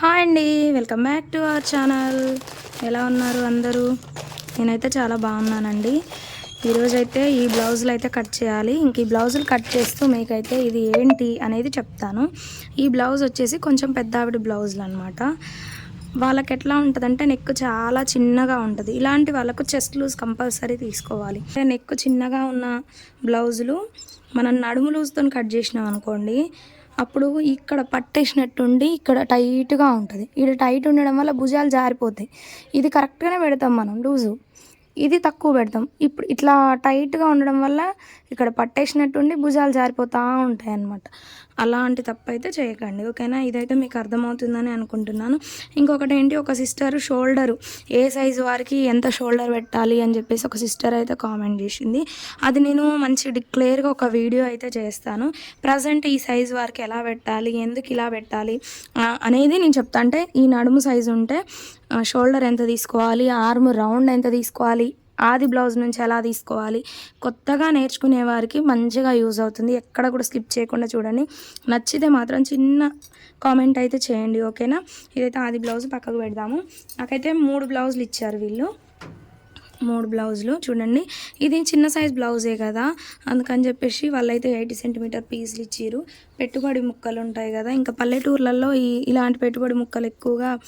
Hi అండి welcome back to our channel. ఎలా ఉన్నారు అందరూ? నేనైతే చాలా బాగున్నానండి. ఈరోజైతే ఈ బ్లౌజులు అయితే కట్ చేయాలి. ఇంక ఈ బ్లౌజులు కట్ చేస్తూ మీకైతే ఇది ఏంటి అనేది చెప్తాను. ఈ బ్లౌజ్ వచ్చేసి కొంచెం పెద్ద ఆవిడ బ్లౌజులు అనమాట వాళ్ళకి ఎట్లా ఉంటుందంటే నెక్ చాలా చిన్నగా ఉంటుంది. ఇలాంటి వాళ్ళకు చెస్ట్ లూజ్ కంపల్సరీ తీసుకోవాలి. నెక్ చిన్నగా ఉన్న బ్లౌజులు మనం నడుము లూజ్తో కట్ చేసినాం అనుకోండి అప్పుడు ఇక్కడ పట్టేసినట్టుండి ఇక్కడ టైట్గా ఉంటుంది. ఇక్కడ టైట్ ఉండడం వల్ల భుజాలు జారిపోతాయి. ఇది కరెక్ట్గానే పెడతాం మనం లూజు. ఇది తక్కువ పెడతాం. ఇప్పుడు ఇట్లా టైట్గా ఉండడం వల్ల ఇక్కడ పట్టేసినట్టుండి భుజాలు జారిపోతూ ఉంటాయి అన్నమాట అలాంటి తప్పు అయితే చేయకండి. ఓకేనా? ఇదైతే మీకు అర్థమవుతుందని అనుకుంటున్నాను. ఇంకొకటి ఏంటి ఒక సిస్టర్ షోల్డరు ఏ సైజు వారికి ఎంత షోల్డర్ పెట్టాలి అని చెప్పేసి ఒక సిస్టర్ అయితే కామెంట్ చేసింది. అది నేను మంచి డిక్లేర్గా ఒక వీడియో అయితే చేస్తాను. ప్రజెంట్ ఈ సైజు వారికి ఎలా పెట్టాలి? ఎందుకు ఇలా పెట్టాలి? అనేది నేను చెప్తా. అంటే ఈ నడుము సైజు ఉంటే షోల్డర్ ఎంత తీసుకోవాలి? ఆర్మ్ రౌండ్ ఎంత తీసుకోవాలి? ఆది బ్లౌజ్ నుంచి ఎలా తీసుకోవాలి? కొత్తగా నేర్చుకునే వారికి మంచిగా యూజ్ అవుతుంది. ఎక్కడ కూడా స్కిప్ చేయకుండా చూడండి. నచ్చితే మాత్రం చిన్న కామెంట్ అయితే చేయండి ఓకేనా? ఇదైతే ఆది బ్లౌజ్ పక్కకు పెడదాము. నాకైతే మూడు బ్లౌజులు ఇచ్చారు వీళ్ళు. మూడు బ్లౌజులు. చూడండి ఇది చిన్న సైజ్ బ్లౌజే కదా. అందుకని చెప్పేసి వాళ్ళైతే ఎయిటీ సెంటీమీటర్ పీసులు ఇచ్చిర్రు. పెట్టుబడి ముక్కలు ఉంటాయి కదా. ఇంకా పల్లెటూర్లలో ఈ ఇలాంటి పెట్టుబడి ముక్కలు ఎక్కువగా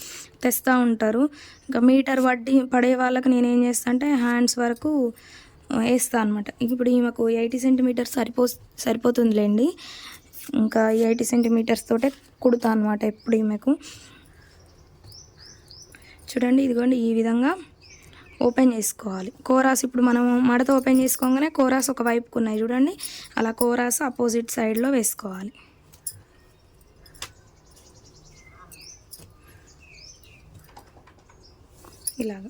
తెస్తూ ఉంటారు. ఇంకా మీటర్ వడ్డీ పడే వాళ్ళకి నేను ఏం చేస్తా అంటే హ్యాండ్స్ వరకు వేస్తా అనమాట ఇప్పుడు ఈమెకు ఎయిటీ సెంటీమీటర్స్ సరిపో సరిపోతుందిలేండి. ఇంకా ఎయిటీ సెంటీమీటర్స్ తోటే కుడతా అనమాట ఎప్పుడు ఈమెకు. చూడండి ఇదిగోండి ఈ విధంగా ఓపెన్ చేసుకోవాలి. కోరాస్ ఇప్పుడు మనం మడత ఓపెన్ చేసుకోగానే కోరాస్ ఒక వైపుకు ఉన్నాయి చూడండి. అలా కోరాస్ అపోజిట్ సైడ్లో వేసుకోవాలి. ఇలాగ.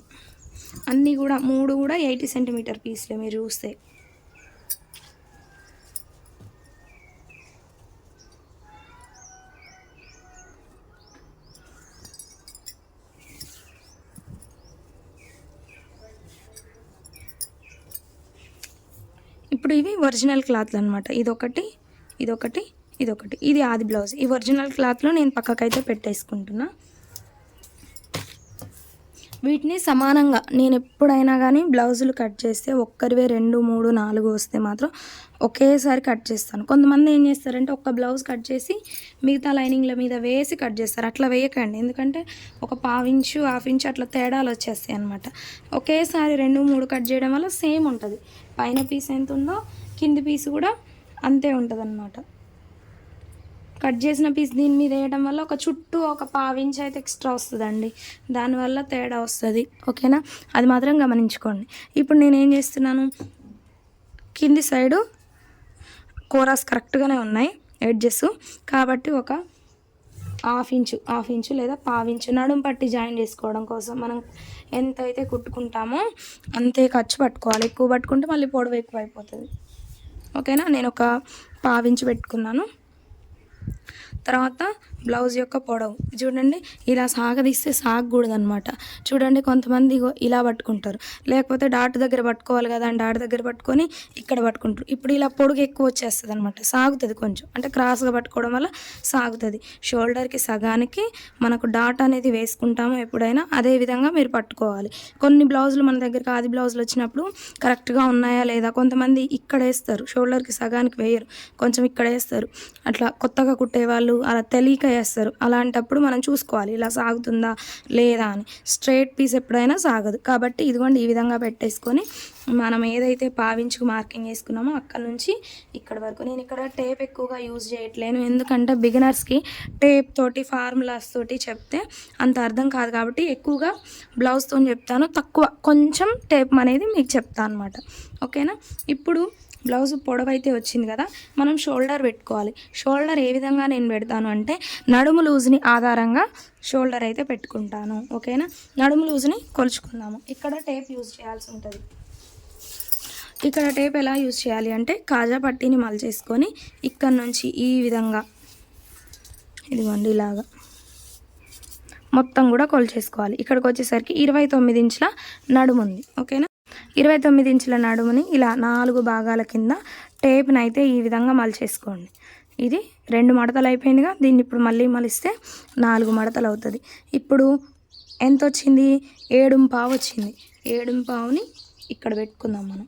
అన్నీ కూడా మూడు కూడా ఎయిటీ సెంటీమీటర్ పీస్లే మీరు చూస్తే. ఇప్పుడు ఇవి ఒరిజినల్ క్లాత్లు అనమాట ఇదొకటి ఇదొకటి ఇదొకటి. ఇది ఆది బ్లౌజ్. ఈ ఒరిజినల్ క్లాత్లో నేను పక్కకైతే పెట్టేసుకుంటున్నా. వీటిని సమానంగా నేను ఎప్పుడైనా కానీ బ్లౌజులు కట్ చేస్తే ఒక్కరివే రెండు మూడు నాలుగు వస్తే మాత్రం ఒకేసారి కట్ చేస్తాను. కొంతమంది ఏం చేస్తారంటే ఒక్క బ్లౌజ్ కట్ చేసి మిగతా లైనింగ్ల మీద వేసి కట్ చేస్తారు. అట్లా వేయకండి. ఎందుకంటే ఒక పావించు హాఫ్ ఇంచు అట్లా తేడాలు వచ్చేస్తాయి అనమాట ఒకేసారి రెండు మూడు కట్ చేయడం వల్ల సేమ్ ఉంటుంది. పైన పీస్ ఎంత ఉందో కింది పీస్ కూడా అంతే ఉంటుంది అన్నమాట కట్ చేసిన పీస్ దీని మీద వేయడం వల్ల ఒక చుట్టూ ఒక పావించి అయితే ఎక్స్ట్రా వస్తుందండి. దానివల్ల తేడా వస్తుంది. ఓకేనా అది మాత్రం గమనించుకోండి. ఇప్పుడు నేను ఏం చేస్తున్నాను? కింది సైడు కోరాస్ కరెక్ట్గానే ఉన్నాయి ఎడ్జెస్ కాబట్టి ఒక హాఫ్ ఇంచు హాఫ్ ఇంచు లేదా పావించు నడుం పట్టి జాయిన్ చేసుకోవడం కోసం మనం ఎంత అయితే కుట్టుకుంటామో అంతే ఖర్చు పట్టుకోవాలి. ఎక్కువ పట్టుకుంటే మళ్ళీ పొడవు ఎక్కువ అయిపోతుంది ఓకేనా? నేను ఒక పావించి పెట్టుకున్నాను. తర్వాత బ్లౌజ్ యొక్క పొడవు. చూడండి ఇలా సాగదీస్తే సాగకూడదు అనమాట చూడండి కొంతమంది ఇలా పట్టుకుంటారు. లేకపోతే డాట్ దగ్గర పట్టుకోవాలి కదా అని డాట్ దగ్గర పట్టుకొని ఇక్కడ పట్టుకుంటారు. ఇప్పుడు ఇలా పొడుగు ఎక్కువ వచ్చేస్తుంది అనమాట సాగుతుంది కొంచెం. అంటే క్రాస్గా పట్టుకోవడం వల్ల సాగుతుంది. షోల్డర్కి సగానికి మనకు డాట్ అనేది వేసుకుంటాము ఎప్పుడైనా. అదే విధంగా మీరు పట్టుకోవాలి. కొన్ని బ్లౌజులు మన దగ్గర ఆది బ్లౌజులు వచ్చినప్పుడు కరెక్ట్గా ఉన్నాయా లేదా? కొంతమంది ఇక్కడ వేస్తారు. షోల్డర్కి సగానికి వేయరు. కొంచెం ఇక్కడ వేస్తారు. అట్లా కొత్తగా కుట్టేవాళ్ళు అలా తెలియక వేస్తారు అలాంటప్పుడు మనం చూసుకోవాలి ఇలా సాగుతుందా లేదా అని. స్ట్రైట్ పీస్ ఎప్పుడైనా సాగదు. కాబట్టి ఇదిగోండి ఈ విధంగా పెట్టేసుకొని మనం ఏదైతే పావించుకు మార్కింగ్ వేసుకున్నామో అక్కడ నుంచి ఇక్కడ వరకు. నేను ఇక్కడ టేప్ ఎక్కువగా యూజ్ చేయట్లేను. ఎందుకంటే బిగినర్స్కి టేప్ తోటి ఫార్ములాస్ తోటి చెప్తే అంత అర్థం కాదు. కాబట్టి ఎక్కువగా బ్లౌజ్తో చెప్తాను. తక్కువ కొంచెం టేప్ అనేది మీకు చెప్తాను అనమాట ఓకేనా? ఇప్పుడు బ్లౌజ్ పొడవైతే వచ్చింది కదా మనం షోల్డర్ పెట్టుకోవాలి. షోల్డర్ ఏ విధంగా నేను పెడతాను అంటే నడుము లూజ్ని ఆధారంగా షోల్డర్ అయితే పెట్టుకుంటాను. ఓకేనా? నడుము లూజ్ని కొలుచుకుందాము. ఇక్కడ టేప్ యూజ్ చేయాల్సి ఉంటుంది. ఇక్కడ టేప్ ఎలా యూజ్ చేయాలి అంటే కాజా పట్టీని మలచేసుకొని ఇక్కడ నుంచి ఈ విధంగా ఇదిగోండి ఇలాగా మొత్తం కూడా కొలిచేసుకోవాలి. ఇక్కడికి వచ్చేసరికి ఇరవై తొమ్మిది ఇంచుల నడుము ఉంది. ఓకేనా? ఇరవై తొమ్మిది ఇంచుల నడుముని ఇలా నాలుగు భాగాల కింద టేప్ని అయితే ఈ విధంగా మలిచేసుకోండి. ఇది రెండు మడతలు అయిపోయిందిగా. దీన్ని ఇప్పుడు మళ్ళీ మలిస్తే నాలుగు మడతలు అవుతుంది. ఇప్పుడు ఎంత వచ్చింది ఏడుంపావు వచ్చింది ఏడుంపావుని ఇక్కడ పెట్టుకుందాం మనం.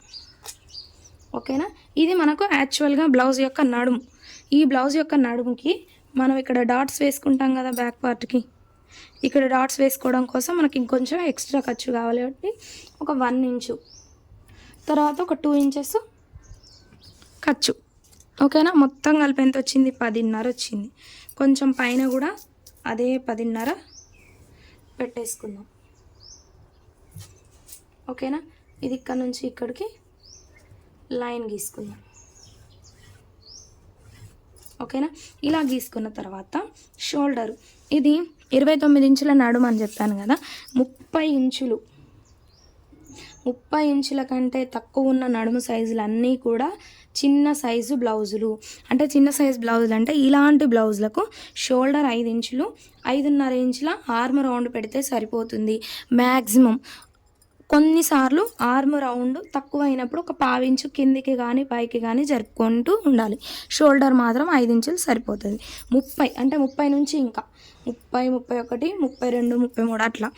ఓకేనా? ఇది మనకు యాక్చువల్గా బ్లౌజ్ యొక్క నడుము. ఈ బ్లౌజ్ యొక్క నడుముకి మనం ఇక్కడ డాట్స్ వేసుకుంటాం కదా బ్యాక్ పార్ట్కి. ఇక్కడ డాట్స్ వేసుకోవడం కోసం మనకి ఇంకొంచెం ఎక్స్ట్రా ఖర్చు కావాలి కాబట్టి ఒక వన్ ఇంచు. తర్వాత ఒక టూ ఇంచెస్ ఖర్చు. ఓకేనా? మొత్తం కలిపి ఎంత వచ్చింది? పదిన్నర వచ్చింది. కొంచెం పైన కూడా అదే పదిన్నర పెట్టేసుకుందాం. ఓకేనా? ఇది ఇక్కడ నుంచి ఇక్కడికి లైన్ గీసుకుందాం. ఓకేనా? ఇలా గీసుకున్న తర్వాత షోల్డర్. ఇది ఇరవై తొమ్మిది ఇంచుల నడుము అని చెప్పాను కదా ముప్పై ఇంచులు. ముప్పై ఇంచుల కంటే తక్కువ ఉన్న నడుము సైజులు అన్నీ కూడా చిన్న సైజు బ్లౌజులు. అంటే చిన్న సైజు బ్లౌజులు అంటే ఇలాంటి బ్లౌజులకు షోల్డర్ ఐదు ఇంచులు ఐదున్నర ఇంచుల ఆర్మ్ రౌండ్ పెడితే సరిపోతుంది. మ్యాక్సిమం కొన్నిసార్లు ఆర్మ్ రౌండ్ తక్కువ అయినప్పుడు ఒక పావించు కిందికి కానీ పైకి కానీ జరుపుకుంటూ ఉండాలి. షోల్డర్ మాత్రం ఐదు ఇంచులు సరిపోతుంది. ముప్పై అంటే ముప్పై నుంచి ఇంకా. ముప్పై ముప్పై ఒకటి ముప్పై రెండు ముప్పై మూడు అట్లా.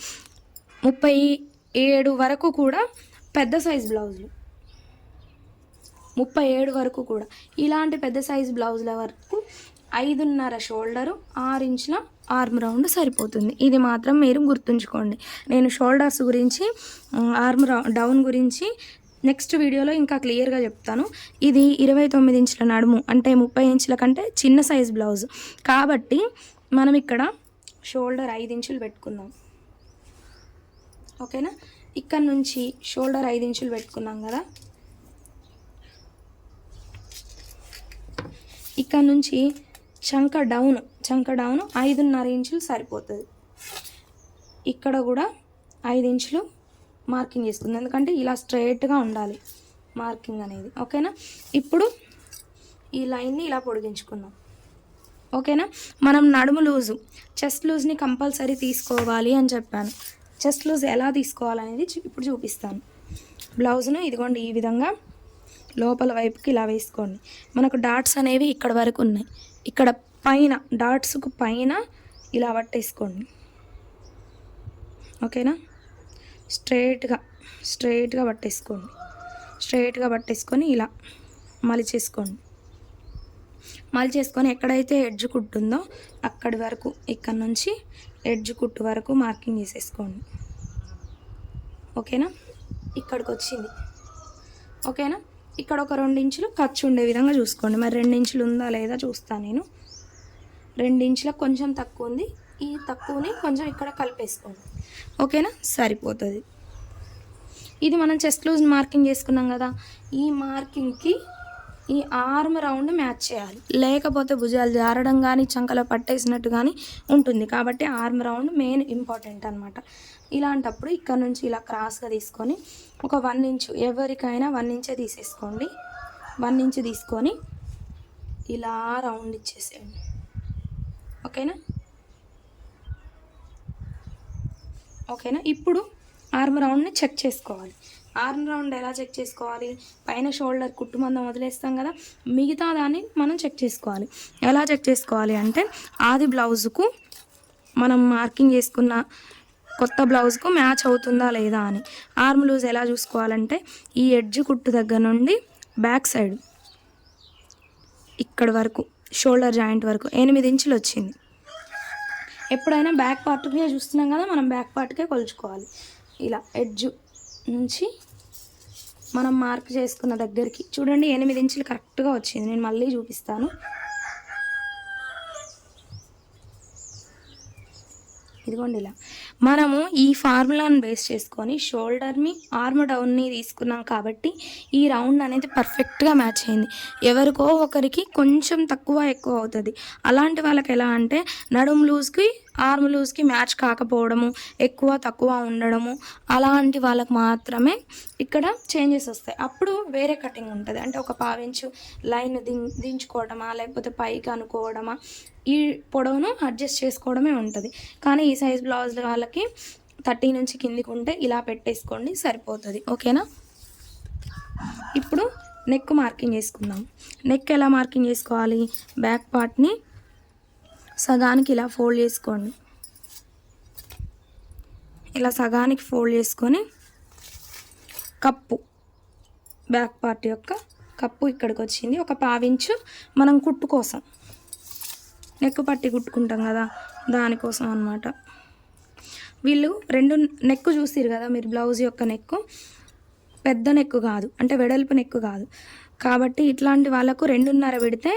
ముప్పై ఏడు వరకు కూడా పెద్ద సైజ్ బ్లౌజులు. ముప్పై ఏడు వరకు కూడా. ఇలాంటి పెద్ద సైజ్ బ్లౌజుల వరకు ఐదున్నర షోల్డరు ఆరు ఇంచుల ఆర్మ్ రౌండ్ సరిపోతుంది. ఇది మాత్రం మీరు గుర్తుంచుకోండి. నేను షోల్డర్స్ గురించి ఆర్మ్ డౌన్ గురించి నెక్స్ట్ వీడియోలో ఇంకా క్లియర్గా చెప్తాను. ఇది ఇరవై తొమ్మిది ఇంచుల నడుము అంటే ముప్పై ఇంచుల కంటే చిన్న సైజ్ బ్లౌజ్. కాబట్టి మనం ఇక్కడ షోల్డర్ ఐదు ఇంచులు పెట్టుకుందాం ఓకేనా? ఇక్కడ నుంచి షోల్డర్ ఐదు ఇంచులు పెట్టుకున్నాం కదా? ఇక్కడ నుంచి చంక డౌన్ చంక డౌన్ ఐదున్నర ఇంచులు సరిపోతుంది. ఇక్కడ కూడా ఐదు ఇంచులు మార్కింగ్ చేసుకుంది. ఎందుకంటే ఇలా స్ట్రైట్గా ఉండాలి మార్కింగ్ అనేది. ఓకేనా? ఇప్పుడు ఈ లైన్ని ఇలా పొడిగించుకుందాం. ఓకేనా? మనం నడుము లూజు చెస్ట్ లూజ్ని కంపల్సరీ తీసుకోవాలి అని చెప్పాను. చెస్ట్ లూజ్ ఎలా తీసుకోవాలనేది ఇప్పుడు చూపిస్తాను. బ్లౌజ్ను ఇదిగోండి ఈ విధంగా లోపల వైపుకి ఇలా వేసుకోండి. మనకు డాట్స్ అనేవి ఇక్కడ వరకు ఉన్నాయి. ఇక్కడ పైన డాట్స్కు పైన ఇలా పట్టేసుకోండి. ఓకేనా? స్ట్రైట్గా స్ట్రైట్గా పట్టేసుకోండి. స్ట్రైట్గా పట్టేసుకొని ఇలా మలిచేసుకోండి. మలిచేసుకొని ఎక్కడైతే ఎడ్జ్ కుట్టు ఉందో అక్కడి వరకు ఇక్కడ నుంచి ఎడ్జ్ కుట్టు వరకు మార్కింగ్ చేసేసుకోండి. ఓకేనా? ఇక్కడికి వచ్చింది. ఓకేనా? ఇక్కడ ఒక రెండు ఇంచులు ఖర్చు ఉండే విధంగా చూసుకోండి. మరి రెండు ఇంచులు ఉందా లేదా చూస్తాను నేను. రెండు ఇంచులకు కొంచెం తక్కువ ఉంది. ఈ తక్కువని కొంచెం ఇక్కడ కలిపేసుకోండి. ఓకేనా? సరిపోతుంది. ఇది మనం చెస్ట్ లూజ్ మార్కింగ్ చేసుకున్నాం కదా. ఈ మార్కింగ్కి ఈ ఆర్మ్ రౌండ్ మ్యాచ్ చేయాలి. లేకపోతే భుజాలు జారడం కానీ చంకలో పట్టేసినట్టు కానీ ఉంటుంది. కాబట్టి ఆర్మ్ రౌండ్ మెయిన్ ఇంపార్టెంట్ అనమాట ఇలాంటప్పుడు ఇక్కడ నుంచి ఇలా క్రాస్గా తీసుకొని ఒక వన్ ఇంచు ఎవరికైనా వన్ ఇంచే తీసేసుకోండి. వన్ ఇంచ్ తీసుకొని ఇలా రౌండ్ ఇచ్చేసేయండి. ఓకేనా? ఓకేనా? ఇప్పుడు ఆర్మ్ రౌండ్ని చెక్ చేసుకోవాలి. ఆర్మ్ రౌండ్ ఎలా చెక్ చేసుకోవాలి? పైన షోల్డర్ కుట్టుమందం వదిలేస్తాం కదా మిగతా దాన్ని మనం చెక్ చేసుకోవాలి. ఎలా చెక్ చేసుకోవాలి అంటే ఆది బ్లౌజుకు మనం మార్కింగ్ చేసుకున్న కొత్త బ్లౌజ్కు మ్యాచ్ అవుతుందా లేదా అని. ఆర్మ్ లూజ్ ఎలా చూసుకోవాలంటే ఈ ఎడ్జ్ కుట్టు దగ్గర నుండి బ్యాక్ సైడ్ ఇక్కడ వరకు షోల్డర్ జాయింట్ వరకు ఎనిమిది ఇంచులు వచ్చింది. ఎప్పుడైనా బ్యాక్ పార్ట్కే చూస్తున్నాం కదా మనం బ్యాక్ పార్ట్కే కొలుచుకోవాలి. ఇలా ఎడ్జ్ నుంచి మనం మార్క్ చేసుకున్న దగ్గరికి చూడండి ఎనిమిది ఇంచులు కరెక్ట్గా వచ్చింది. నేను మళ్ళీ చూపిస్తాను. ఇదిగోండి ఇలా. మనము ఈ ఫార్ములాను బేస్ చేసుకొని షోల్డర్ని ఆర్మ్ డౌన్ని తీసుకున్నాం కాబట్టి ఈ రౌండ్ అనేది పర్ఫెక్ట్గా మ్యాచ్ అయింది. ఎవరికో ఒకరికి కొంచెం తక్కువ ఎక్కువ అవుతుంది. అలాంటి వాళ్ళకి ఎలా అంటే నడుం లూజ్కి ఆర్మ్ లూజ్కి మ్యాచ్ కాకపోవడము ఎక్కువ తక్కువ ఉండడము అలాంటి వాళ్ళకి మాత్రమే ఇక్కడ చేంజెస్ వస్తాయి. అప్పుడు వేరే కటింగ్ ఉంటుంది. అంటే ఒక పావించు లైన్ దిం దించుకోవడమా లేకపోతే పైకి అనుకోవడమా ఈ పొడవును అడ్జస్ట్ చేసుకోవడమే ఉంటుంది. కానీ ఈ సైజ్ బ్లౌజ్ వాళ్ళకి థర్టీ నుంచి కిందికి ఉంటే ఇలా పెట్టేసుకోండి సరిపోతుంది. ఓకేనా? ఇప్పుడు నెక్ మార్కింగ్ చేసుకుందాం. నెక్ ఎలా మార్కింగ్ చేసుకోవాలి? బ్యాక్ పార్ట్ని సగానికి ఇలా ఫోల్డ్ చేసుకోండి. ఇలా సగానికి ఫోల్డ్ చేసుకొని కప్పు బ్యాక్ పార్ట్ యొక్క కప్పు ఇక్కడికి వచ్చింది. ఒక పావించు మనం కుట్టు కోసం నెక్ పట్టి కుట్టుకుంటాం కదా దానికోసం అన్నమాట. వీళ్ళు రెండు నెక్ చూసిరు కదా మీరు బ్లౌజ్ యొక్క నెక్ పెద్ద నెక్ కాదు అంటే వెడల్పు నెక్ కాదు. కాబట్టి ఇట్లాంటి వాళ్ళకు రెండున్నర పెడితే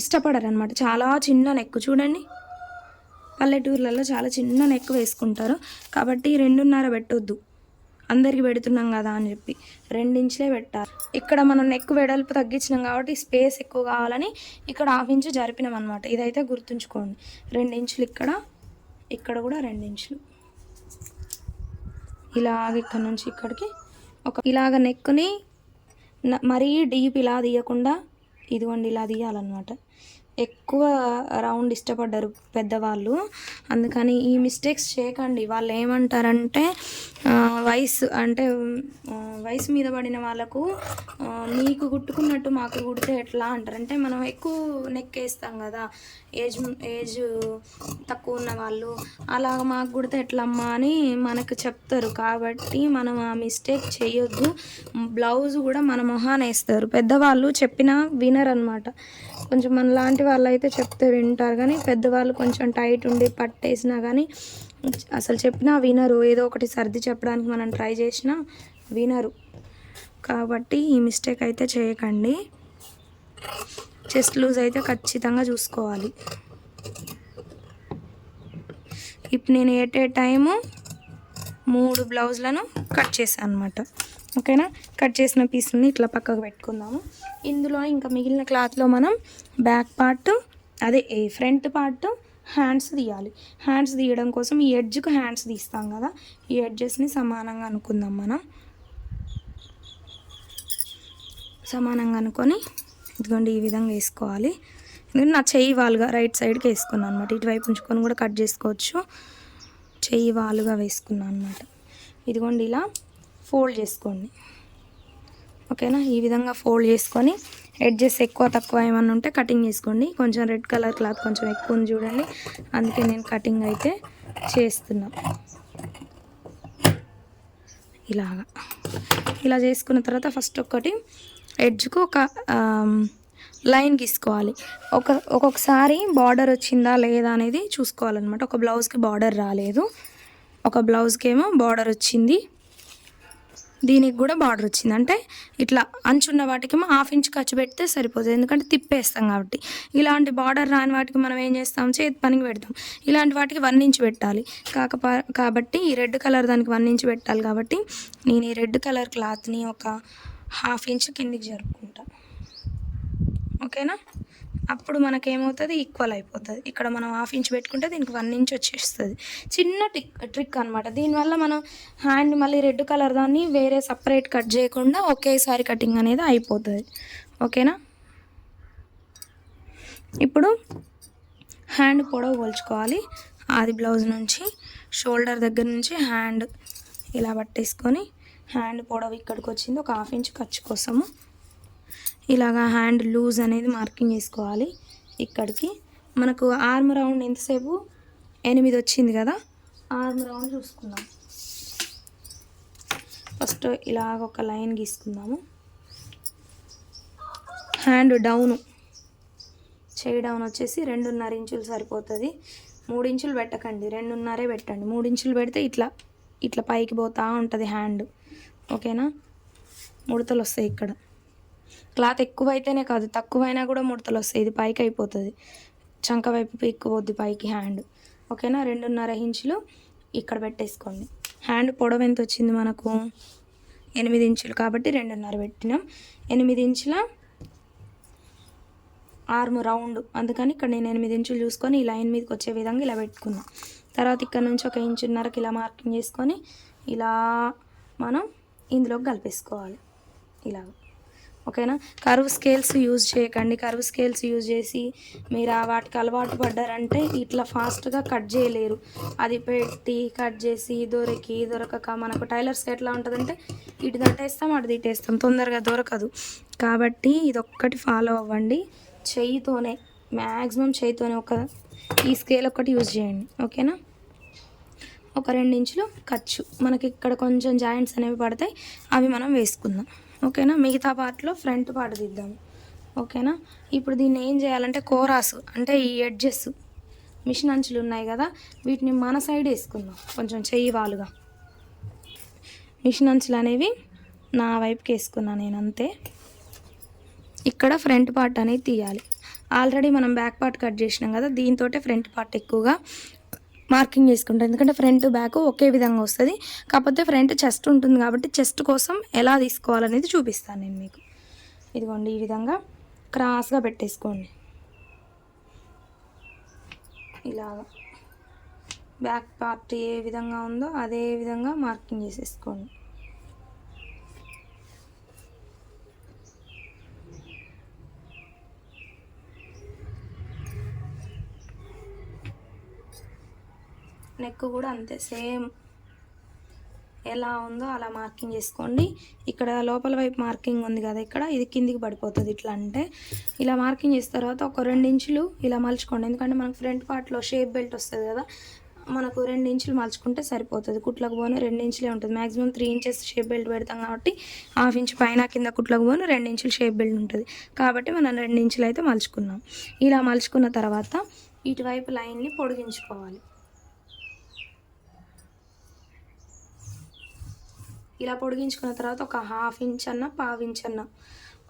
ఇష్టపడరు అనమాట చాలా చిన్న నెక్ చూడండి. పల్లెటూర్లలో చాలా చిన్న నెక్ వేసుకుంటారు. కాబట్టి రెండున్నర పెట్టొద్దు. అందరికి పెడుతున్నాం కదా అని చెప్పి రెండించులే పెట్టాలి ఇక్కడ మనం నెక్ వెడల్పు తగ్గించినాం కాబట్టి స్పేస్ ఎక్కువ కావాలని ఇక్కడ హాఫ్ ఇంచు జరిపినాం అనమాట ఇదైతే గుర్తుంచుకోండి. రెండించులు ఇక్కడ ఇక్కడ కూడా రెండించులు ఇలాగ ఇక్కడ నుంచి ఇక్కడికి ఒక ఇలాగ నెక్ని మరీ డీప్ ఇలా తీయకుండా ఇదిగోండి ఇలా తీయాలన్నమాట. ఎక్కువ రౌండ్ ఇష్టపడ్డారు పెద్దవాళ్ళు. అందుకని ఈ మిస్టేక్స్ చేయకండి. వాళ్ళు ఏమంటారంటే వయసు అంటే వయసు మీద పడిన వాళ్ళకు నీకు కుట్టుకున్నట్టు మాకు కుడితే ఎట్లా అంటారంటే మనం ఎక్కువ నెక్ వేస్తాం కదా. ఏజ్ ఏజ్ తక్కువ ఉన్న వాళ్ళు అలాగ మాకు కుడితే ఎట్లమ్మా అని మనకు చెప్తారు. కాబట్టి మనం ఆ మిస్టేక్ చేయొద్దు. బ్లౌజ్ కూడా మన మొహాన్ వేస్తారు. పెద్దవాళ్ళు చెప్పినా వినరు అనమాట కొంచెం మన లాంటి వాళ్ళు అయితే చెప్తే వింటారు. కానీ పెద్దవాళ్ళు కొంచెం టైట్ ఉండి పట్టేసినా కానీ అసలు చెప్పినా వినరు. ఏదో ఒకటి సర్ది చెప్పడానికి మనం ట్రై చేసినా వినరు. కాబట్టి ఈ మిస్టేక్ అయితే చేయకండి. చెస్ట్ లూజ్ అయితే ఖచ్చితంగా చూసుకోవాలి. ఇప్పుడు నేను ఎట్ ఏ టైము మూడు బ్లౌజ్లను కట్ చేశాను అనమాట ఓకేనా? కట్ చేసిన పీసులని ఇట్లా పక్కకు పెట్టుకుందాము. ఇందులో ఇంకా మిగిలిన క్లాత్లో మనం బ్యాక్ పార్ట్ అదే ఏ ఫ్రంట్ పార్ట్ హ్యాండ్స్ తీయాలి. హ్యాండ్స్ తీయడం కోసం ఈ ఎడ్జ్కు హ్యాండ్స్ తీస్తాం కదా? ఈ ఎడ్జెస్ని సమానంగా అనుకుందాం మనం. సమానంగా అనుకొని ఇదిగోండి ఈ విధంగా వేసుకోవాలి. ఎందుకంటే నా చెయ్యి వాలుగా రైట్ సైడ్కి వేసుకున్నాను అనమాట ఇటువైపు ఉంచుకొని కూడా కట్ చేసుకోవచ్చు. చెయ్యి వాలుగా వేసుకున్నాను అనమాట ఇదిగోండి ఇలా ఫోల్డ్ చేసుకోండి. ఓకేనా? ఈ విధంగా ఫోల్డ్ చేసుకొని ఎడ్జెస్ ఎక్కువ తక్కువ ఏమన్నా ఉంటే కటింగ్ చేసుకోండి. కొంచెం రెడ్ కలర్ క్లాత్ కొంచెం ఎక్కువ ఉంది చూడండి. అందుకే నేను కటింగ్ అయితే చేస్తున్నా. ఇలాగా. ఇలా చేసుకున్న తర్వాత ఫస్ట్ ఒకటి ఎడ్జ్కు ఒక లైన్ గీసుకోవాలి. ఒక ఒక్కొక్కసారి బార్డర్ వచ్చిందా లేదా అనేది చూసుకోవాలన్నమాట. ఒక బ్లౌజ్కి బార్డర్ రాలేదు. ఒక బ్లౌజ్కి ఏమో బార్డర్ వచ్చింది. దీనికి కూడా బార్డర్ వచ్చింది. అంటే ఇట్లా అంచున్న వాటికి హాఫ్ ఇంచ్ ఖర్చు పెడితే సరిపోతుంది. ఎందుకంటే తిప్పేస్తాం కాబట్టి. ఇలాంటి బార్డర్ రాని వాటికి మనం ఏం చేస్తాం? చేతి పనికి పెడతాం. ఇలాంటి వాటికి వన్ ఇంచ్ పెట్టాలి. కాకపో కాబట్టి ఈ రెడ్ కలర్ దానికి వన్ ఇంచ్ పెట్టాలి కాబట్టి నేను ఈ రెడ్ కలర్ క్లాత్ని ఒక హాఫ్ ఇంచ్ కిందికి జరుపుకుంటా. ఓకేనా అప్పుడు మనకేమవుతుంది? ఈక్వల్ అయిపోతుంది. ఇక్కడ మనం హాఫ్ ఇంచ్ పెట్టుకుంటే దీనికి వన్ ఇంచ్ వచ్చేస్తుంది. చిన్న టిక్ ట్రిక్ అనమాట దీనివల్ల మనం హ్యాండ్ మళ్ళీ రెడ్ కలర్ దాన్ని వేరే సపరేట్ కట్ చేయకుండా ఒకేసారి కటింగ్ అనేది అయిపోతుంది. ఓకేనా? ఇప్పుడు హ్యాండ్ పొడవు పోల్చుకోవాలి. ఆది బ్లౌజ్ నుంచి షోల్డర్ దగ్గర నుంచి హ్యాండ్ ఇలా పట్టేసుకొని హ్యాండ్ పొడవు ఇక్కడికి వచ్చింది ఒక హాఫ్ ఇంచ్ ఖర్చు కోసము. ఇలాగా హ్యాండ్ లూజ్ అనేది మార్కింగ్ చేసుకోవాలి. ఇక్కడికి మనకు ఆర్మ్ రౌండ్ ఎంతసేపు? ఎనిమిది వచ్చింది కదా? ఆర్మ్ రౌండ్ చూసుకుందాం. ఫస్ట్ ఇలాగ ఒక లైన్ గీసుకుందాము. Hand down. చేయి డౌన్ వచ్చేసి రెండున్నర ఇంచులు సరిపోతుంది. మూడు ఇంచులు పెట్టకండి. రెండున్నరే పెట్టండి. మూడు ఇంచులు పెడితే ఇట్లా ఇట్లా పైకి పోతూ ఉంటుంది హ్యాండ్. ఓకేనా? ముడతలు వస్తాయి ఇక్కడ. క్లాత్ ఎక్కువ అయితేనే కాదు తక్కువైనా కూడా ముడతలు వస్తాయి ఇది పైకి అయిపోతుంది. చంక వైపు పీక్కుపోద్ది పైకి హ్యాండ్. ఓకేనా? రెండున్నర ఇంచులు ఇక్కడ పెట్టేసుకోండి. హ్యాండ్ పొడవు ఎంత వచ్చింది మనకు? ఎనిమిది ఇంచులు కాబట్టి రెండున్నర పెట్టినాం. ఎనిమిది ఇంచుల ఆర్మ్ రౌండ్. అందుకని ఇక్కడ నేను ఎనిమిది ఇంచులు చూసుకొని ఈ లైన్ మీదకి వచ్చే విధంగా ఇలా పెట్టుకున్నాం. తర్వాత ఇక్కడ నుంచి ఒక ఇంచున్నరకి ఇలా మార్కింగ్ చేసుకొని ఇలా మనం ఇందులోకి కలిపేసుకోవాలి. ఇలా ఓకేనా? కరువు స్కేల్స్ యూజ్ చేయకండి. కరువు స్కేల్స్ యూజ్ చేసి మీరు ఆ వాటికి అలవాటు పడ్డారంటే ఇట్లా ఫాస్ట్గా కట్ చేయలేరు. అది పెట్టి కట్ చేసి దొరికి దొరకక మనకు టైలర్స్కి ఎట్లా ఉంటుందంటే ఇటు దట్టేస్తాం అటు తిట్టేస్తాం. తొందరగా దొరకదు. కాబట్టి ఇది ఒక్కటి ఫాలో అవ్వండి. చెయ్యితోనే మ్యాక్సిమం చేయితోనే ఒక ఈ స్కేల్ ఒకటి యూజ్ చేయండి. ఓకేనా? ఒక రెండు ఇంచులు ఖర్చు. మనకి ఇక్కడ కొంచెం జాయింట్స్ అనేవి పడతాయి. అవి మనం వేసుకుందాం. ఓకేనా? మిగతా పార్ట్లో ఫ్రంట్ పార్ట్ దిద్దాం. ఓకేనా? ఇప్పుడు దీన్ని ఏం చేయాలంటే కోరాసు అంటే ఈ ఎడ్జెస్ మిషన్ అంచులు ఉన్నాయి కదా వీటిని మన సైడ్ వేసుకుందాం. కొంచెం చెయ్యి వాలుగా. మిషన్ అంచులు అనేవి నా వైపుకి వేసుకున్నాను నేను అంతే. ఇక్కడ ఫ్రంట్ పార్ట్ అనేది తీయాలి. ఆల్రెడీ మనం బ్యాక్ పార్ట్ కట్ చేసినాం కదా దీంతో ఫ్రంట్ పార్ట్ ఎక్కువగా మార్కింగ్ చేసుకుంటాం ఎందుకంటే ఫ్రంట్ బ్యాక్ ఒకే విధంగా వస్తుంది. కాకపోతే ఫ్రంట్ చెస్ట్ ఉంటుంది కాబట్టి చెస్ట్ కోసం ఎలా తీసుకోవాలనేది చూపిస్తాను నేను మీకు. ఇదిగోండి ఈ విధంగా క్రాస్గా పెట్టేసుకోండి. ఇలాగా. బ్యాక్ పార్ట్ ఏ విధంగా ఉందో అదే విధంగా మార్కింగ్ చేసేసుకోండి. నెక్ కూడా అంతే సేమ్ ఎలా ఉందో అలా మార్కింగ్ చేసుకోండి. ఇక్కడ లోపల వైపు మార్కింగ్ ఉంది కదా ఇక్కడ ఇది కిందికి పడిపోతుంది ఇట్లా అంటే. ఇలా మార్కింగ్ చేసిన తర్వాత ఒక రెండు ఇంచులు ఇలా మలుచుకోండి. ఎందుకంటే మనకు ఫ్రంట్ పార్ట్లో షేప్ బెల్ట్ వస్తుంది కదా మనకు రెండు ఇంచులు మలుచుకుంటే సరిపోతుంది. కుట్లకు పోను రెండు ఇంచులే ఉంటుంది. Maximum three inches shape belt పెడతాం కాబట్టి హాఫ్ ఇంచ్ పైన కింద కుట్లకు పోను రెండు ఇంచులు షేప్ బెల్ట్ ఉంటుంది. కాబట్టి మనం రెండు ఇంచులు అయితే మలుచుకున్నాం. ఇలా మలుచుకున్న తర్వాత ఇటువైపు లైన్ని పొడిగించుకోవాలి. ఇలా పొడిగించుకున్న తర్వాత ఒక హాఫ్ ఇంచ్ అన్న పావు ఇంచ్ అన్న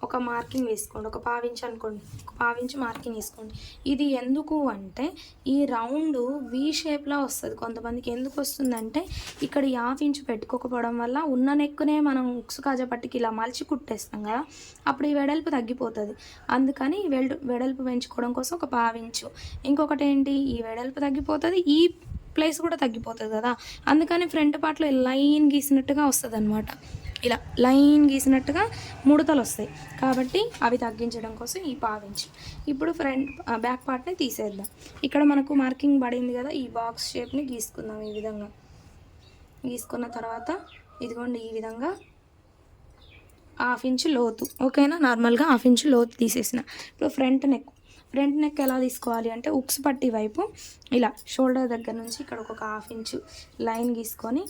ఒక మార్కింగ్ వేసుకోండి. ఒక పావించి అనుకోండి. ఒక పావించి మార్కింగ్ వేసుకోండి. ఇది ఎందుకు అంటే ఈ రౌండ్ వి షేప్లో వస్తుంది. కొంతమందికి ఎందుకు వస్తుందంటే ఇక్కడ ఈ హాఫ్ ఇంచ్ పెట్టుకోకపోవడం వల్ల ఉన్న నెక్కునే మనం ఉక్సు కాజా పట్టుకి ఇలా మలిచి కుట్టేస్తాం కదా అప్పుడు ఈ వెడల్పు తగ్గిపోతుంది. అందుకని ఈ వెడల్పు పెంచుకోవడం కోసం ఒక పావించు ఇంకొకటి ఏంటి? ఈ వెడల్పు తగ్గిపోతుంది. ఈ ప్లేస్ కూడా తగ్గిపోతుంది కదా. అందుకని ఫ్రంట్ పార్ట్లో లైన్ గీసినట్టుగా వస్తుంది అనమాట ఇలా లైన్ గీసినట్టుగా ముడతలు వస్తాయి. కాబట్టి అవి తగ్గించడం కోసం ఈ పావించు. ఇప్పుడు ఫ్రంట్ బ్యాక్ పార్ట్ని తీసేద్దాం. ఇక్కడ మనకు మార్కింగ్ పడింది కదా ఈ బాక్స్ షేప్ని గీసుకుందాం ఈ విధంగా. గీసుకున్న తర్వాత ఇదిగోండి ఈ విధంగా హాఫ్ ఇంచ్ లోతు. ఓకేనా? నార్మల్గా హాఫ్ ఇంచ్ లోతు తీసేసిన. ఇప్పుడు ఫ్రంట్ నెక్ ఫ్రంట్ నెక్ ఎలా తీసుకోవాలి అంటే ఉక్స్ పట్టి వైపు ఇలా షోల్డర్ దగ్గర నుంచి ఇక్కడ ఒక హాఫ్ ఇంచు లైన్ గీసుకొని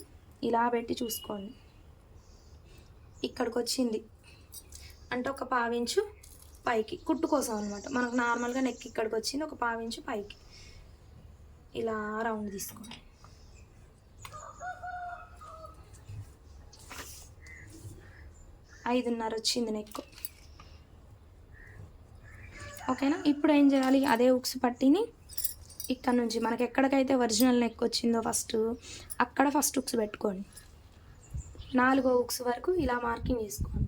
ఇలా పెట్టి చూసుకోండి. ఇక్కడికి వచ్చింది అంటే ఒక పావించు పైకి కుట్టు కోసం అనమాట మనకు నార్మల్గా నెక్ ఇక్కడికి వచ్చింది ఒక పావించు పైకి. ఇలా రౌండ్ తీసుకోండి. ఐదున్నర వచ్చింది నెక్ ఓకేనా? ఇప్పుడు ఏం చేయాలి? అదే ఉక్స్ పట్టిని ఇక్కడ నుంచి మనకి ఎక్కడికైతే ఒరిజినల్ నెక్ వచ్చిందో ఫస్ట్ అక్కడ ఫస్ట్ ఉక్స్ పెట్టుకోండి. నాలుగో ఉక్స్ వరకు ఇలా మార్కింగ్ చేసుకోండి.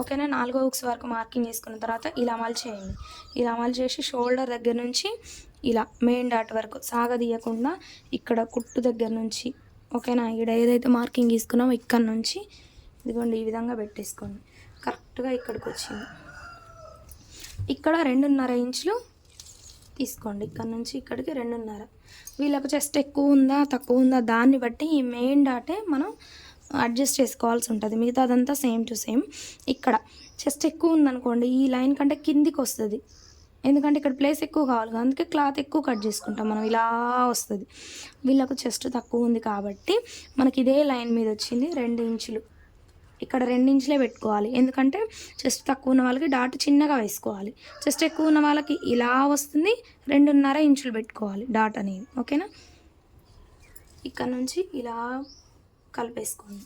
ఓకేనా? నాలుగో ఉక్స్ వరకు మార్కింగ్ చేసుకున్న తర్వాత ఇలా మలిచేయండి. ఇలా మలిచేసి షోల్డర్ దగ్గర నుంచి ఇలా మెయిన్ డాట్ వరకు సాగదీయకుండా ఇక్కడ కుట్టు దగ్గర నుంచి ఓకేనా? ఇక్కడ ఏదైతే మార్కింగ్ తీసుకున్నామో ఇక్కడ నుంచి ఇదిగోండి ఈ విధంగా పెట్టేసుకోండి. కరెక్ట్గా ఇక్కడికి వచ్చింది. ఇక్కడ రెండున్నర ఇంచులు తీసుకోండి. ఇక్కడ నుంచి ఇక్కడికి రెండున్నర. వీళ్ళకు చెస్ట్ ఎక్కువ ఉందా తక్కువ ఉందా దాన్ని బట్టి ఈ మెయిన్ డాటే మనం అడ్జస్ట్ చేసుకోవాల్సి ఉంటుంది. మిగతాదంతా సేమ్ టు సేమ్ ఇక్కడ చెస్ట్ ఎక్కువ ఉందనుకోండి ఈ లైన్ కంటే కిందికి వస్తుంది. ఎందుకంటే ఇక్కడ ప్లేస్ ఎక్కువ కావాలి అందుకే క్లాత్ ఎక్కువ కట్ చేసుకుంటాం మనం. ఇలా వస్తుంది. వీళ్ళకు చెస్ట్ తక్కువ ఉంది కాబట్టి మనకి ఇదే లైన్ మీద వచ్చింది రెండు ఇంచులు. ఇక్కడ రెండు ఇంచులే పెట్టుకోవాలి. ఎందుకంటే చెస్ట్ తక్కువ ఉన్న వాళ్ళకి డాట్ చిన్నగా వేసుకోవాలి. చెస్ట్ ఎక్కువ ఉన్న వాళ్ళకి ఇలా వస్తుంది రెండున్నర ఇంచులు పెట్టుకోవాలి డాట్ అనేది. ఓకేనా? ఇక్కడ నుంచి ఇలా కలిపేసుకోండి.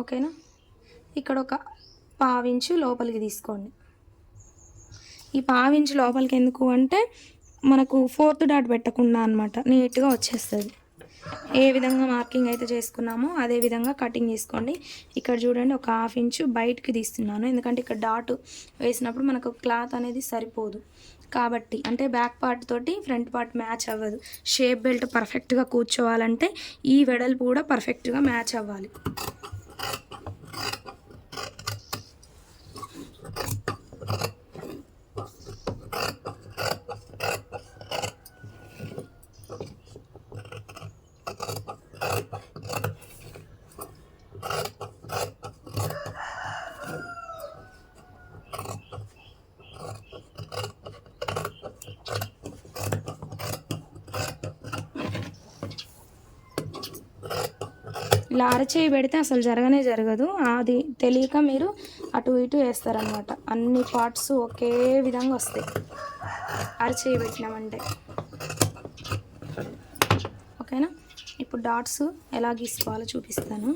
ఓకేనా? ఇక్కడ ఒక పావించు లోపలికి తీసుకోండి. ఈ పావించు లోపలికి ఎందుకు అంటే మనకు ఫోర్త్ డాట్ పెట్టకుండా అనమాట నీట్గా వచ్చేస్తుంది. ఏ విధంగా మార్కింగ్ అయితే చేసుకున్నామో అదే విధంగా కటింగ్ చేసుకోండి. ఇక్కడ చూడండి ఒక హాఫ్ ఇంచు బయటికి తీస్తున్నాను. ఎందుకంటే ఇక్కడ డాట్ వేసినప్పుడు మనకు క్లాత్ అనేది సరిపోదు. కాబట్టి అంటే బ్యాక్ పార్ట్ తోటి ఫ్రంట్ పార్ట్ మ్యాచ్ అవ్వదు. షేప్ బెల్ట్ పర్ఫెక్ట్గా కూర్చోవాలంటే ఈ వెడల్పు కూడా పర్ఫెక్ట్గా మ్యాచ్ అవ్వాలి. ఇలా అరచేయి పెడితే అసలు జరగనే జరగదు. అది తెలియక మీరు అటు ఇటు వేస్తారనమాట అన్ని పార్ట్స్ ఒకే విధంగా వస్తాయి. అరచేయి పెట్టినామంటే. ఓకేనా? ఇప్పుడు డాట్స్ ఎలా గీసుకోవాలో చూపిస్తాను.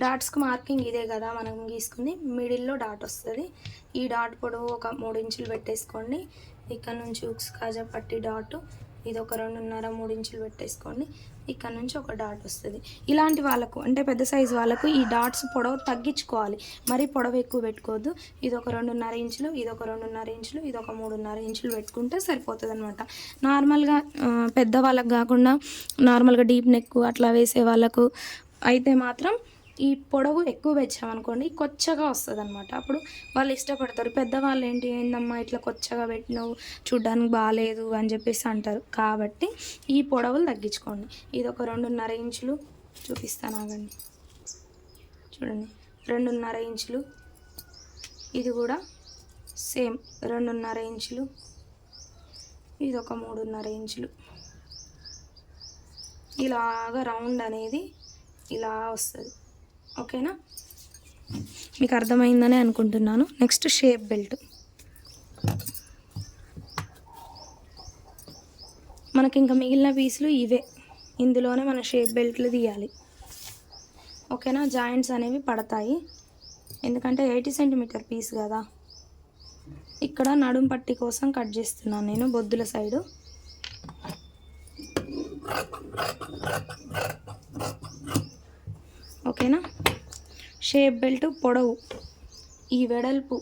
డాట్స్కి మార్కింగ్ ఇదే కదా మనం గీసుకుంది. మిడిల్లో డాట్ వస్తుంది. ఈ డాట్ పొడవు ఒక మూడు ఇంచులు పెట్టేసుకోండి. ఇక్కడ నుంచి ఉక్స్ కాజా పట్టి డాట్ ఇది ఒక రెండున్నర మూడు ఇంచులు పెట్టేసుకోండి. ఇక్కడ నుంచి ఒక డాట్ వస్తుంది. ఇలాంటి వాళ్ళకు అంటే పెద్ద సైజు వాళ్ళకు ఈ డాట్స్ పొడవు తగ్గించుకోవాలి. మరీ పొడవు ఎక్కువ పెట్టుకోవద్దు. ఇది ఒక రెండున్నర ఇంచులు ఇది ఒక రెండున్నర ఇంచులు ఇది ఒక మూడున్నర ఇంచులు పెట్టుకుంటే సరిపోతుంది అనమాట నార్మల్గా పెద్ద వాళ్ళకు కాకుండా నార్మల్గా డీప్ నెక్ అట్లా వేసే వాళ్ళకు అయితే మాత్రం ఈ పొడవు ఎక్కువ పెంచామనుకోండి కొచ్చగా వస్తుంది అనమాట అప్పుడు వాళ్ళు ఇష్టపడతారు. పెద్దవాళ్ళు ఏంటి ఏందమ్మా ఇట్లా కొచ్చగా పెట్టినావు? చూడ్డానికి బాగాలేదు అని చెప్పేసి అంటారు. కాబట్టి ఈ పొడవులు తగ్గించుకోండి. ఇది ఒక రెండున్నర ఇంచులు చూపిస్తాను ఆగండి. చూడండి. రెండున్నర ఇంచులు. ఇది కూడా సేమ్ రెండున్నర ఇంచులు. ఇది ఒక మూడున్నర ఇంచులు. ఇలాగా రౌండ్ అనేది ఇలా వస్తుంది. ఓకేనా? మీకు అర్థమైందని అనుకుంటున్నాను. Next shape belt. మనకి ఇంకా మిగిలిన పీసులు ఇవే. ఇందులోనే మన షేప్ బెల్ట్లు తీయాలి. ఓకేనా? జాయింట్స్ అనేవి పడతాయి. ఎందుకంటే ఎయిటీ సెంటీమీటర్ పీస్ కదా. ఇక్కడ నడుం పట్టి కోసం కట్ చేస్తున్నాను నేను బొద్దుల సైడు. ఓకేనా? షేప్ బెల్ట్ పొడవు ఈ వెడల్పు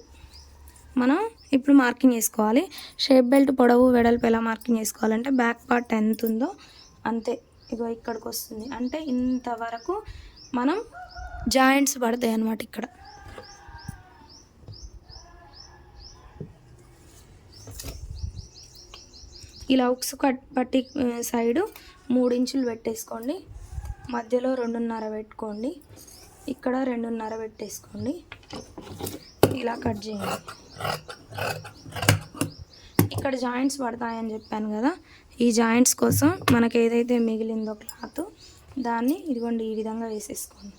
మనం ఇప్పుడు మార్కింగ్ వేసుకోవాలి షేప్ బెల్ట్ పొడవు వెడల్పు ఎలా మార్కింగ్ చేసుకోవాలంటే బ్యాక్ పార్ట్ ఎంత ఉందో అంతే. ఇగో ఇక్కడికి వస్తుంది. అంటే ఇంతవరకు మనం జాయింట్స్ పడతాయి అన్నమాట ఇక్కడ. ఇలా ఉక్స్ కట్ పట్టి సైడు మూడు ఇంచులు పెట్టేసుకోండి. మధ్యలో రెండున్నర పెట్టుకోండి. ఇక్కడ రెండున్నర పెట్టేసుకోండి. ఇలా కట్ చేయండి. ఇక్కడ జాయింట్స్ పడతాయని చెప్పాను కదా. ఈ జాయింట్స్ కోసం మనకి ఏదైతే మిగిలిందో క్లాత్ దాన్ని ఇదిగోండి ఈ విధంగా వేసేసుకోండి.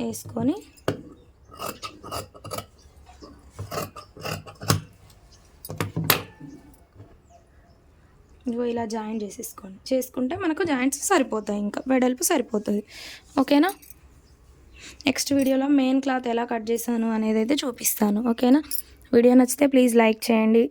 వేసుకొని ఇదిగో ఇలా జాయిన్ చేసేసుకోండి. చేసుకుంటే మనకు జాయింట్స్ సరిపోతాయి ఇంకా వెడల్పు సరిపోతుంది. ఓకేనా? నెక్స్ట్ వీడియోలో మెయిన్ క్లాత్ ఎలా కట్ చేశాను అనేది అయితే చూపిస్తాను. ఓకేనా? వీడియో నచ్చితే ప్లీజ్ లైక్ చేయండి.